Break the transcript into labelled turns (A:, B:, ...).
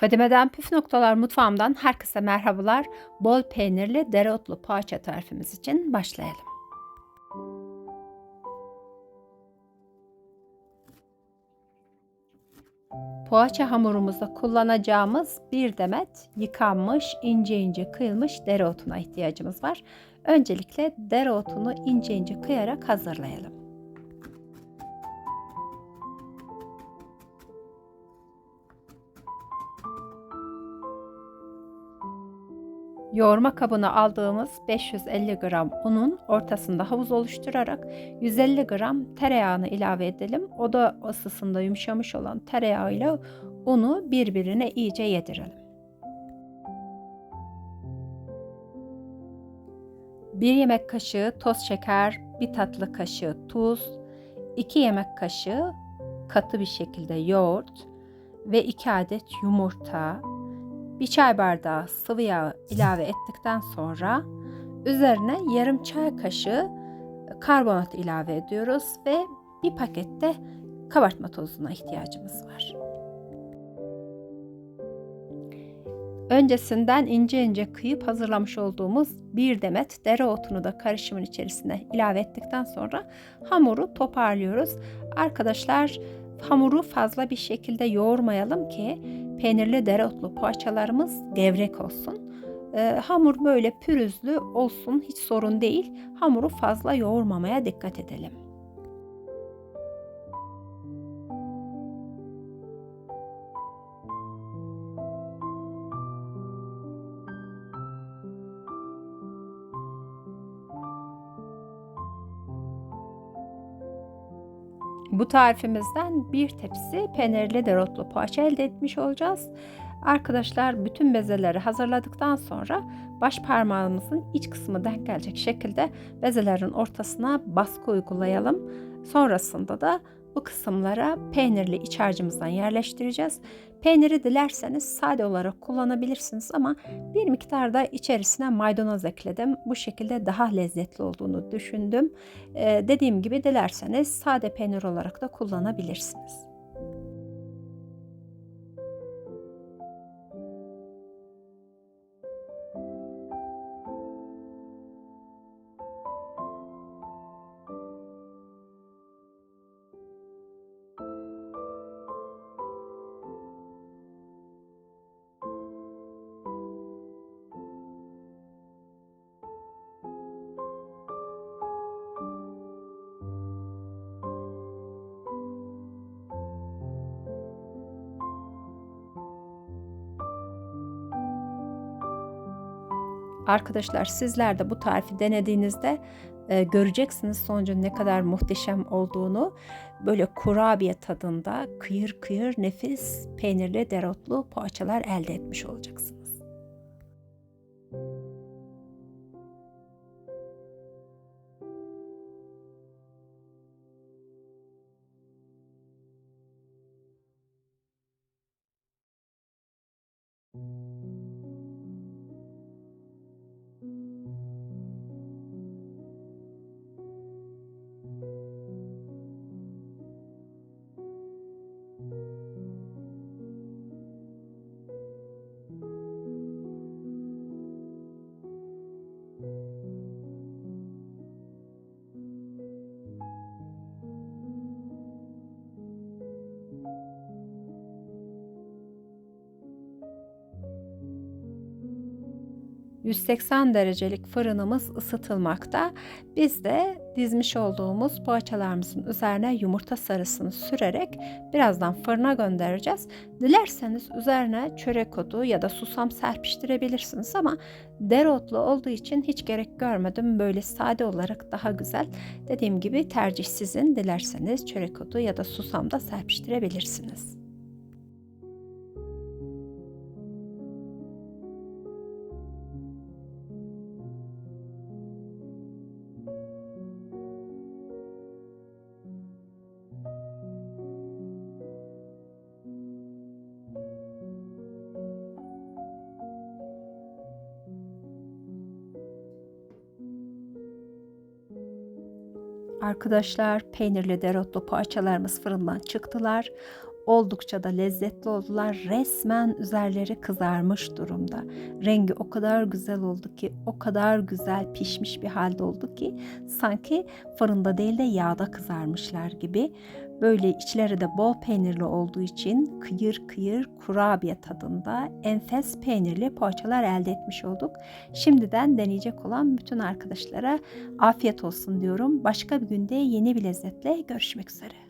A: Fadime'den Püf Noktalar Mutfağımdan herkese merhabalar. Bol peynirli dereotlu poğaça tarifimiz için başlayalım. Poğaça hamurumuzda kullanacağımız bir demet yıkanmış, ince ince kıyılmış dereotuna ihtiyacımız var. Öncelikle dereotunu ince ince kıyarak hazırlayalım. Yoğurma kabına aldığımız 550 gram unun ortasında havuz oluşturarak 150 gram tereyağını ilave edelim. Oda ısısında yumuşamış olan tereyağıyla unu birbirine iyice yedirelim. 1 yemek kaşığı toz şeker, 1 tatlı kaşığı tuz, 2 yemek kaşığı katı bir şekilde yoğurt ve 2 adet yumurta, bir çay bardağı sıvı yağ ilave ettikten sonra üzerine yarım çay kaşığı karbonat ilave ediyoruz ve bir pakette kabartma tozuna ihtiyacımız var. Öncesinden ince ince kıyıp hazırlamış olduğumuz bir demet dereotunu da karışımın içerisine ilave ettikten sonra hamuru toparlıyoruz. Arkadaşlar hamuru fazla bir şekilde yoğurmayalım ki peynirli dereotlu poğaçalarımız gevrek olsun. E, hamur böyle pürüzlü olsun hiç sorun değil. Hamuru fazla yoğurmamaya dikkat edelim. Bu tarifimizden bir tepsi peynirli dereotlu poğaça elde etmiş olacağız. Arkadaşlar bütün bezeleri hazırladıktan sonra baş parmağımızın iç kısmı denk gelecek şekilde bezelerin ortasına baskı uygulayalım. Sonrasında da bu kısımlara peynirli iç harcımızdan yerleştireceğiz. Peyniri dilerseniz sade olarak kullanabilirsiniz ama bir miktar da içerisine maydanoz ekledim. Bu şekilde daha lezzetli olduğunu düşündüm. Ee, dediğim gibi dilerseniz sade peynir olarak da kullanabilirsiniz. Arkadaşlar sizler de bu tarifi denediğinizde e, göreceksiniz sonucun ne kadar muhteşem olduğunu. Böyle kurabiye tadında kıyır kıyır nefis peynirli dereotlu poğaçalar elde etmiş olacaksınız. 180 derecelik fırınımız ısıtılmakta. Biz de dizmiş olduğumuz poğaçalarımızın üzerine yumurta sarısını sürerek birazdan fırına göndereceğiz. Dilerseniz üzerine çörek otu ya da susam serpiştirebilirsiniz ama dereotlu olduğu için hiç gerek görmedim. Böyle sade olarak daha güzel. Dediğim gibi tercih sizin. Dilerseniz çörek otu ya da susam da serpiştirebilirsiniz. Arkadaşlar peynirli dereotlu poğaçalarımız fırından çıktılar. Oldukça da lezzetli oldular. Resmen üzerleri kızarmış durumda. Rengi o kadar güzel oldu ki, o kadar güzel pişmiş bir halde oldu ki sanki fırında değil de yağda kızarmışlar gibi. Böyle içleri de bol peynirli olduğu için kıyır kıyır kurabiye tadında enfes peynirli poğaçalar elde etmiş olduk. Şimdiden deneyecek olan bütün arkadaşlara afiyet olsun diyorum. Başka bir günde yeni bir lezzetle görüşmek üzere.